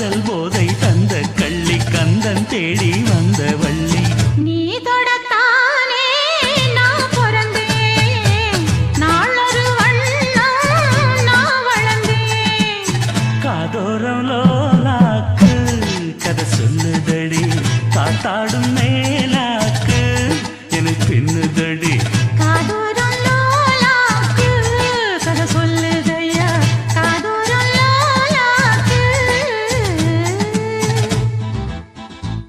காதல் போதை தந்த கள்ளி கந்தன் தேடி வந்த வள்ளி. நீ தொடத்தானே நான் பிறந்தேன். நாளொரு காதோரம் லோலாக்கு கதை சொல்லுதடி காத்தாடும் நே